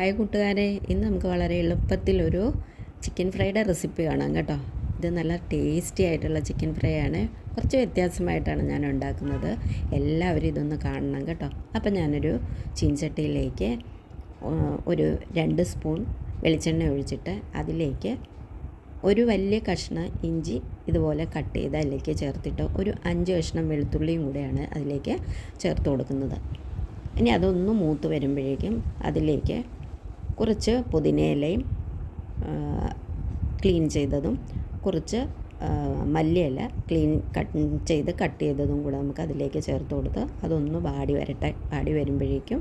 Hi കൂട്ടുകാരെ ഇന്ന് നമുക്ക് വളരെ എളുപ്പത്തിലൊരു ചിക്കൻ ഫ്രൈയുടെ റെസിപ്പി കാണാം കേട്ടോ. ഇത് നല്ല ടേസ്റ്റി ആയിട്ടുള്ള ചിക്കൻ ഫ്രൈ ആണ്. കുറച്ച് വ്യത്യാസമായിട്ടാണ് ഞാൻ ഉണ്ടാക്കുന്നത്. എല്ലാവരും ഇതൊന്ന് കാണണം കേട്ടോ. അപ്പം ഞാനൊരു ചീൻചട്ടിയിലേക്ക് ഒരു രണ്ട് സ്പൂൺ വെളിച്ചെണ്ണ ഒഴിച്ചിട്ട് അതിലേക്ക് ഒരു വലിയ കഷ്ണം ഇഞ്ചി ഇതുപോലെ കട്ട് ചെയ്ത് അതിലേക്ക് ചേർത്തിട്ട് ഒരു അഞ്ച് കഷ്ണം വെളുത്തുള്ളിയും കൂടെയാണ് അതിലേക്ക് ചേർത്ത് കൊടുക്കുന്നത്. ഇനി അതൊന്ന് മൂത്ത് വരുമ്പോഴേക്കും അതിലേക്ക് കുറച്ച് പുതിനയിലയും ക്ലീൻ ചെയ്തതും കുറച്ച് മല്ലിയില ക്ലീൻ കട്ട് ചെയ്ത് കട്ട് ചെയ്തതും കൂടെ നമുക്ക് അതിലേക്ക് ചേർത്ത് കൊടുത്ത് അതൊന്ന് വാടി വരട്ടെ വാടി വരുമ്പോഴേക്കും.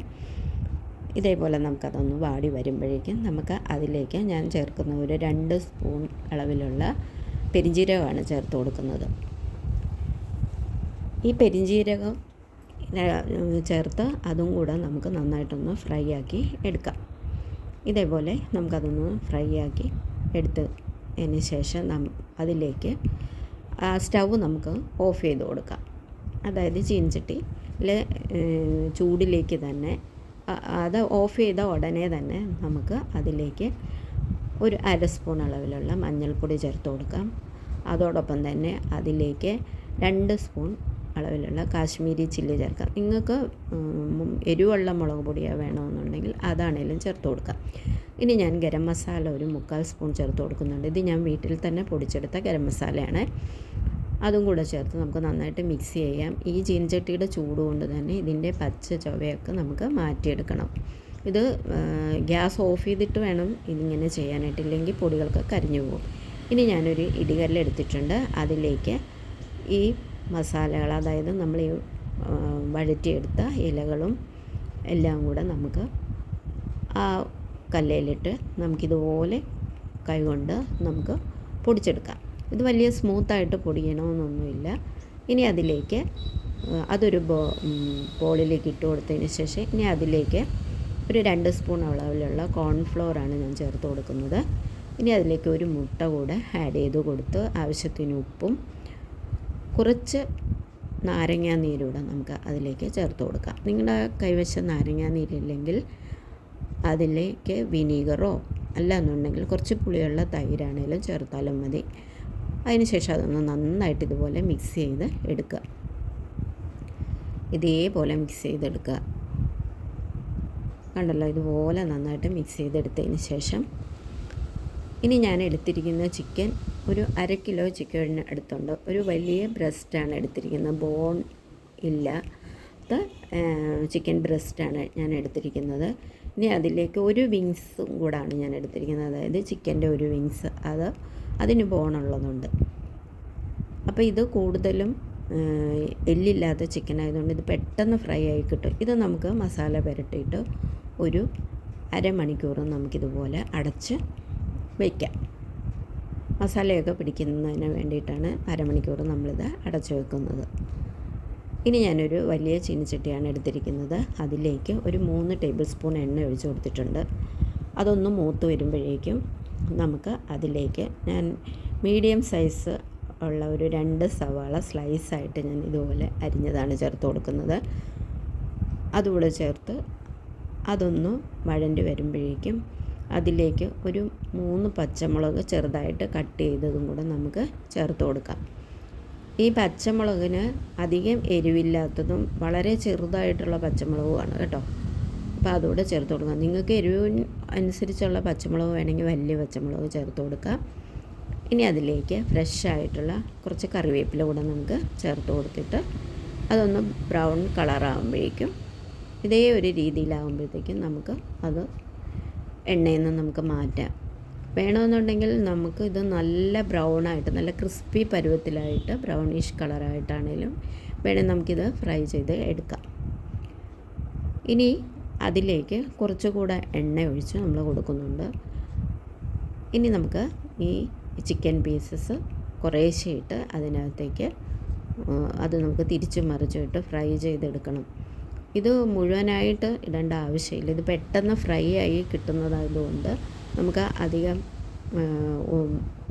ഇതേപോലെ നമുക്കതൊന്ന് വാടി വരുമ്പോഴേക്കും നമുക്ക് അതിലേക്ക് ഞാൻ ചേർക്കുന്ന ഒരു രണ്ട് സ്പൂൺ അളവിലുള്ള പെരിഞ്ജീരകമാണ് ചേർത്ത് കൊടുക്കുന്നത്. ഈ പെരിഞ്ജീരകം ചേർത്ത് അതും കൂടെ നമുക്ക് നന്നായിട്ടൊന്ന് ഫ്രൈ ആക്കി എടുക്കാം. ഇതേപോലെ നമുക്കതൊന്ന് ഫ്രൈ ആക്കി എടുത്തതിന് ശേഷം നം അതിലേക്ക് സ്റ്റവ് നമുക്ക് ഓഫ് ചെയ്ത് കൊടുക്കാം. അതായത് ചീനച്ചട്ടി ചൂടിലേക്ക് തന്നെ അത് ഓഫ് ചെയ്ത ഉടനെ തന്നെ നമുക്ക് അതിലേക്ക് ഒരു അര സ്പൂൺ അളവിലുള്ള മഞ്ഞൾപ്പൊടി ചേർത്ത് കൊടുക്കാം. അതോടൊപ്പം തന്നെ അതിലേക്ക് രണ്ട് സ്പൂൺ അളവിലുള്ള കാശ്മീരി ചില്ലി ചേർക്കാം. നിങ്ങൾക്ക് എരിവുള്ള മുളക് പൊടിയോ വേണമെന്നുണ്ടെങ്കിൽ അതാണേലും ചേർത്ത് കൊടുക്കാം. ഇനി ഞാൻ ഗരം മസാല ഒരു മുക്കാൽ സ്പൂൺ ചേർത്ത് കൊടുക്കുന്നുണ്ട്. ഇത് ഞാൻ വീട്ടിൽ തന്നെ പൊടിച്ചെടുത്ത ഗരം മസാലയാണ്. അതും കൂടെ ചേർത്ത് നമുക്ക് നന്നായിട്ട് മിക്സ് ചെയ്യാം. ഈ ചീനച്ചട്ടിയുടെ ചൂട് കൊണ്ട് തന്നെ ഇതിന്റെ പച്ച ചൊവയൊക്കെ നമുക്ക് മാറ്റിയെടുക്കണം. ഇത് ഗ്യാസ് ഓഫ് ചെയ്തിട്ട് വേണം ഇതിങ്ങനെ ചെയ്യാനായിട്ട്. ഇല്ലെങ്കിൽ പൊടികൾക്ക് കരിഞ്ഞു പോകും. ഇനി ഞാനൊരു ഇടികല്ലെടുത്തിട്ടുണ്ട് അതിലേക്ക് ഈ മസാലകൾ അതായത് നമ്മൾ ഈ വഴറ്റിയെടുത്ത ഇലകളും എല്ലാം കൂടെ നമുക്ക് ആ കല്ലയിലിട്ട് നമുക്കിതുപോലെ കൈകൊണ്ട് നമുക്ക് പൊടിച്ചെടുക്കാം. ഇത് വലിയ സ്മൂത്തായിട്ട് പൊടിയണമെന്നൊന്നുമില്ല ഇനി അതിലേക്ക് അതൊരു ബോ ബോളിലേക്ക് ഇട്ട് കൊടുത്തതിന് ശേഷം ഇനി അതിലേക്ക് ഒരു രണ്ട് സ്പൂൺ അളവിലുള്ള കോൺഫ്ലോറാണ് ഞാൻ ചേർത്ത് കൊടുക്കുന്നത്. ഇനി അതിലേക്ക് ഒരു മുട്ട കൂടെ ആഡ് ചെയ്ത് കൊടുത്ത് ആവശ്യത്തിന് ഉപ്പും കുറച്ച് നാരങ്ങാ നീരൂടെ നമുക്ക് അതിലേക്ക് ചേർത്ത് കൊടുക്കാം. നിങ്ങളുടെ കൈവശം നാരങ്ങാ നീരില്ലെങ്കിൽ അതിലേക്ക് വിനീഗറോ അല്ല എന്നുണ്ടെങ്കിൽ കുറച്ച് പുളിയുള്ള തൈരാണേലും ചേർത്താലും മതി. അതിനുശേഷം അതൊന്ന് നന്നായിട്ട് ഇതുപോലെ മിക്സ് ചെയ്ത് എടുക്കുക. ഇതേപോലെ മിക്സ് ചെയ്തെടുക്കുക. കണ്ടല്ലോ ഇതുപോലെ നന്നായിട്ട് മിക്സ് ചെയ്തെടുത്തതിന് ശേഷം ഇനി ഞാൻ എടുത്തിരിക്കുന്ന ചിക്കൻ ഒരു അര കിലോ ചിക്കൻ എടുത്തുണ്ട് ഒരു വലിയ ബ്രസ്റ്റാണ് എടുത്തിരിക്കുന്നത്. ബോൺ ഇല്ല. ചിക്കൻ ബ്രസ്റ്റാണ് ഞാൻ എടുത്തിരിക്കുന്നത്. ഇനി അതിലേക്ക് ഒരു വിങ്സും കൂടാണ് ഞാൻ എടുത്തിരിക്കുന്നത്. അതായത് ചിക്കന്റെ ഒരു വിങ്സ്. അത് അതിന് ബോണുള്ളതുണ്ട്. അപ്പോൾ ഇത് കൂടുതലും എല്ലില്ലാത്ത ചിക്കൻ ആയതുകൊണ്ട് ഇത് പെട്ടെന്ന് ഫ്രൈ ആയി കിട്ടും. ഇത് നമുക്ക് മസാല പുരട്ടിയിട്ട് ഒരു അരമണിക്കൂർ നമുക്കിതുപോലെ അടച്ച് വയ്ക്കാം മസാലയൊക്കെ പിടിക്കുന്നതിന് വേണ്ടിയിട്ടാണ് അരമണിക്കൂർ നമ്മളിത് അടച്ചു വെക്കുന്നത്. ഇനി ഞാനൊരു വലിയ ചീനിച്ചട്ടിയാണ് എടുത്തിരിക്കുന്നത്. അതിലേക്ക് ഒരു മൂന്ന് ടേബിൾ സ്പൂൺ എണ്ണ ഒഴിച്ചു കൊടുത്തിട്ടുണ്ട്. അതൊന്ന് മൂത്ത് വരുമ്പോഴേക്കും നമുക്ക് അതിലേക്ക് ഞാൻ മീഡിയം സൈസ് ഉള്ള ഒരു രണ്ട് സവാള സ്ലൈസായിട്ട് ഞാൻ ഇതുപോലെ അരിഞ്ഞതാണ് ചേർത്ത് കൊടുക്കുന്നത്. അതുകൂടെ ചേർത്ത് അതൊന്ന് വഴണ്ടി വരുമ്പോഴേക്കും അതിലേക്ക് ഒരു മൂന്ന് പച്ചമുളക് ചെറുതായിട്ട് കട്ട് ചെയ്തതും കൂടെ നമുക്ക് ചേർത്ത് കൊടുക്കാം. ഈ പച്ചമുളകിന് അധികം എരിവില്ലാത്തതും വളരെ ചെറുതായിട്ടുള്ള പച്ചമുളകുമാണ് കേട്ടോ. അപ്പോൾ അതുകൂടെ ചേർത്ത് കൊടുക്കാം. നിങ്ങൾക്ക് എരിവ് അനുസരിച്ചുള്ള പച്ചമുളക് വേണമെങ്കിൽ വലിയ പച്ചമുളക് ചേർത്ത് കൊടുക്കാം. ഇനി അതിലേക്ക് ഫ്രഷ് ആയിട്ടുള്ള കുറച്ച് കറിവേപ്പില കൂടെ നമുക്ക് ചേർത്ത് കൊടുത്തിട്ട് അതൊന്ന് ബ്രൗൺ കളറാകുമ്പോഴേക്കും ഇതേ ഒരു രീതിയിലാകുമ്പോഴത്തേക്കും നമുക്ക് അത് എണ്ണയിൽ നിന്ന് നമുക്ക് മാറ്റാം. വേണമെന്നുണ്ടെങ്കിൽ നമുക്ക് ഇത് നല്ല ബ്രൗൺ ആയിട്ട് നല്ല ക്രിസ്പി പരുവത്തിലായിട്ട് ബ്രൗണിഷ് കളറായിട്ടാണേലും വേണമെങ്കിൽ നമുക്കിത് ഫ്രൈ ചെയ്ത് എടുക്കാം. ഇനി അതിലേക്ക് കുറച്ചുകൂടെ എണ്ണ ഒഴിച്ച് നമ്മൾ കൊടുക്കുന്നുണ്ട്. ഇനി നമുക്ക് ഈ ചിക്കൻ പീസസ് കുറേശ്ശെ ഇട്ട് അതിനകത്തേക്ക് അത് നമുക്ക് തിരിച്ചു മറിച്ചിട്ട് ഫ്രൈ ചെയ്തെടുക്കണം. ഇത് മുഴുവനായിട്ട് ഇടേണ്ട ആവശ്യമില്ല. ഇത് പെട്ടെന്ന് ഫ്രൈ ആയി കിട്ടുന്നതായതുകൊണ്ട് നമുക്ക് അധികം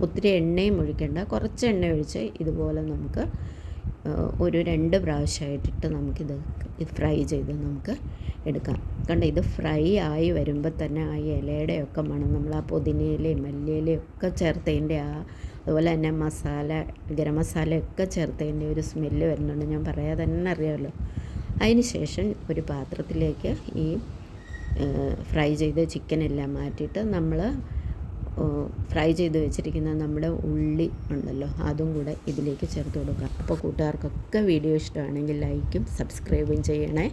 ഒത്തിരി എണ്ണയും ഒഴിക്കേണ്ട. കുറച്ച് എണ്ണ ഒഴിച്ച് ഇതുപോലെ നമുക്ക് ഒരു രണ്ട് പ്രാവശ്യമായിട്ടിട്ട് നമുക്കിത് ഇത് ഫ്രൈ ചെയ്ത് നമുക്ക് എടുക്കാം. കണ്ട ഇത് ഫ്രൈ ആയി വരുമ്പോൾ തന്നെ ആ ഇലയുടെയൊക്കെ മണം നമ്മൾ ആ പുതിനയിലയും മല്ലിയിലയും ഒക്കെ ചേർത്തതിന്റെ ആ അതുപോലെ തന്നെ മസാല ഗരം മസാലയൊക്കെ ചേർത്തതിന്റെ ഒരു സ്മെല്ല് വരുന്നുണ്ട്. ഞാൻ പറയാതെ തന്നെ അറിയാമല്ലോ. അതിന് ശേഷം ഒരു പാത്രത്തിലേക്ക് ഈ ഫ്രൈ ചെയ്ത ചിക്കൻ എല്ലാം മാറ്റിയിട്ട് നമ്മൾ ഫ്രൈ ചെയ്ത് വെച്ചിരിക്കുന്ന നമ്മുടെ ഉള്ളി ഉണ്ടല്ലോ അതും കൂടെ ഇതിലേക്ക് ചേർത്ത് കൊടുക്കുക. അപ്പോൾ കൂട്ടുകാർക്കൊക്കെ വീഡിയോ ഇഷ്ടമാണെങ്കിൽ ലൈക്കും സബ്സ്ക്രൈബും ചെയ്യണേ.